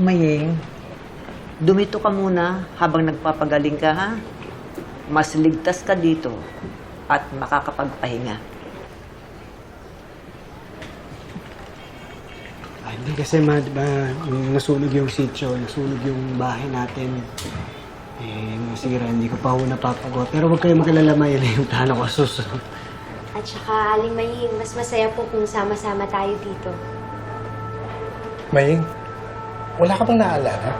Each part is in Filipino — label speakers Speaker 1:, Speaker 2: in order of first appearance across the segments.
Speaker 1: Maying, dumito ka muna habang nagpapagaling ka, ha? Mas ligtas ka dito at makakapagpahinga.
Speaker 2: Ah, hindi kasi ma, di ba, nung nasunog yung sitio, nasunog yung bahay natin. Eh, nasira, hindi ko pa ho napapagot. Pero huwag kayo mag-alala, May, yung plano ko susunod.
Speaker 3: At saka, Aling Maying, mas masaya po kung sama-sama tayo dito.
Speaker 4: Maying, wala ka bang naalala?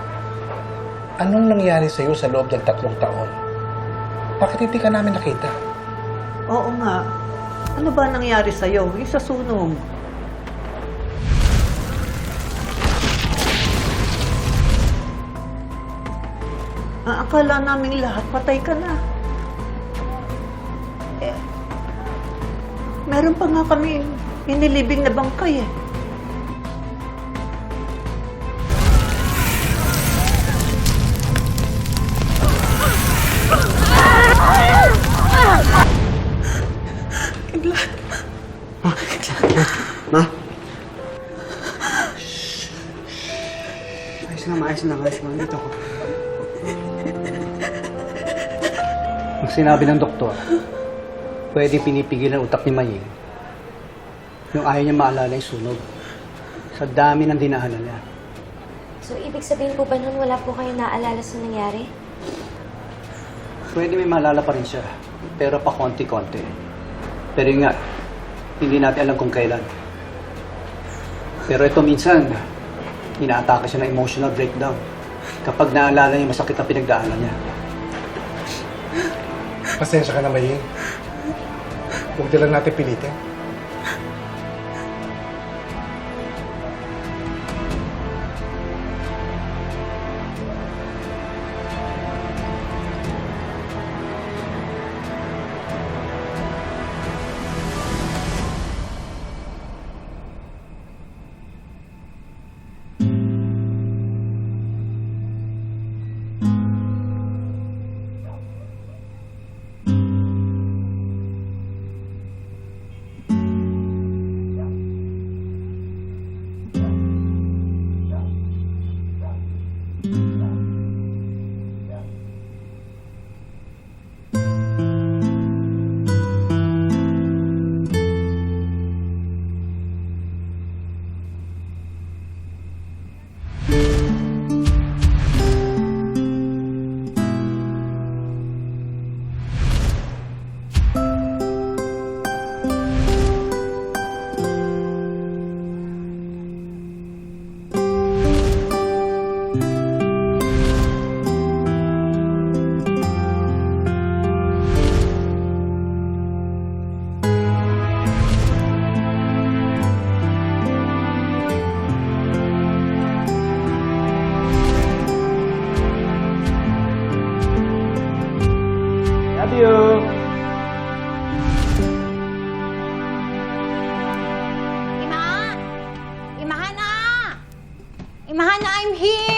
Speaker 4: Anong nangyari sa'yo sa loob ng tatlong taon? Bakit hindi ka namin nakita?
Speaker 1: Oo nga. Ano ba nangyari sa'yo? Yung sa sunog. Ang akala namin lahat patay ka na. Eh, meron pa nga kami inilibing na bangkay eh.
Speaker 2: Ayos na, maayos na, ayos na. Dito ko.
Speaker 5: Ang sinabi ng doktor, pwede pinipigil ang utak ni Maying yung ayaw niya maalala yung sunog. Sa dami ng dinaanan niya.
Speaker 3: So, ibig sabihin po ba nun wala po kayo naalala sa nangyari?
Speaker 5: Pwede may maalala pa rin siya, pero pa konti-konti. Pero yun nga, hindi natin alam kung kailan. Pero ito minsan, inaatake siya ng emotional breakdown. Kapag naalala niya masakit ang pinagdaanan niya.
Speaker 4: Pasensya ka na, Maying. Huwag na natin pilitin.
Speaker 6: Imahana, I'm here!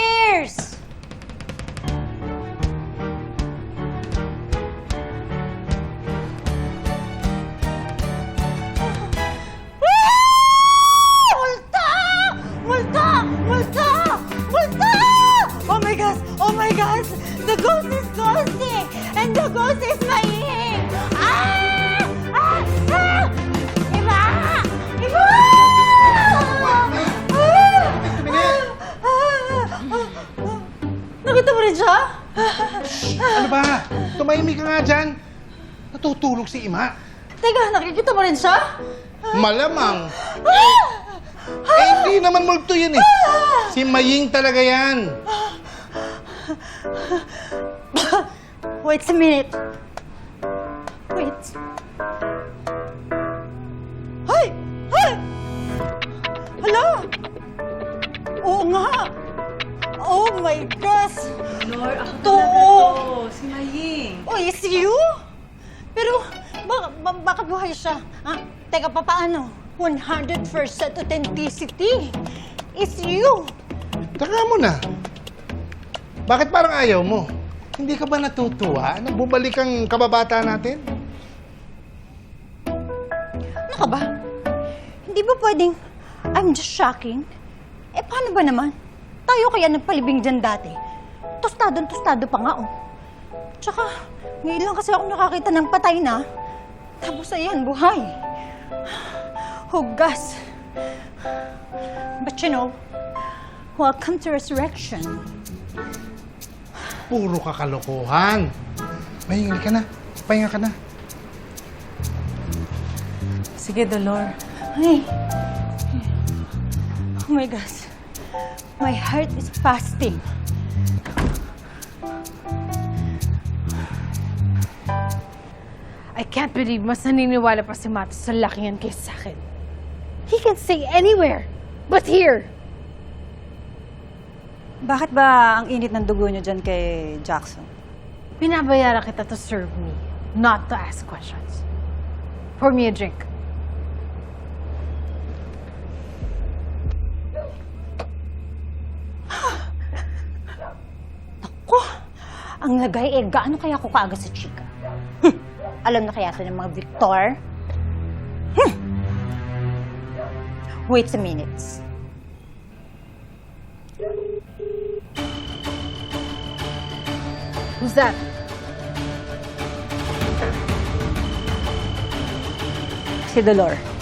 Speaker 4: Tumahimik ka nga dyan. Natutulog si Ima.
Speaker 6: Teka, nakikita mo rin siya?
Speaker 4: Malamang. Eh, hindi naman multo yun eh. Si Maying talaga yan.
Speaker 6: Wait a minute. Wait. Ay! Ay! Hala! Oo nga! Oh my gosh!
Speaker 7: Lord, ako
Speaker 6: Totoo.
Speaker 7: talaga to. Si Maying.
Speaker 6: Oh, is you? Pero, ba, ba, bakit buhay siya? Ha? Teka, pa, paano? 100% authenticity. It's you.
Speaker 4: Taka mo na. Bakit parang ayaw mo? Hindi ka ba natutuwa na bumalik ang kababata natin?
Speaker 6: Ano ka ba? Hindi ba pwedeng I'm just shocking? Eh, paano ba naman? Tayo kaya nagpalibing dyan dati. Tostadong tostado pa nga, oh. Tsaka, ngayon lang kasi ako nakakita ng patay na. Tapos ayan, buhay. Hugas. But you know, welcome to resurrection.
Speaker 4: Puro kakalokohan. Maying, ka na. Pahinga ka na.
Speaker 7: Sige, Dolor.
Speaker 6: Ay. Oh my gosh. My heart is fasting.
Speaker 8: I can't believe mas naniniwala pa si Matos sa laki yan kaysa sa akin. He can stay anywhere, but here.
Speaker 9: Bakit ba ang init ng dugo niyo dyan kay Jackson?
Speaker 8: Binabayaran kita to serve me, not to ask questions. Pour me a drink.
Speaker 6: Ang lagay eh, gaano kaya ako kaaga sa chika? Alam na kaya ito ng mga Victor? Hmm. Wait a minute.
Speaker 8: Who's that?
Speaker 6: Si Dolor.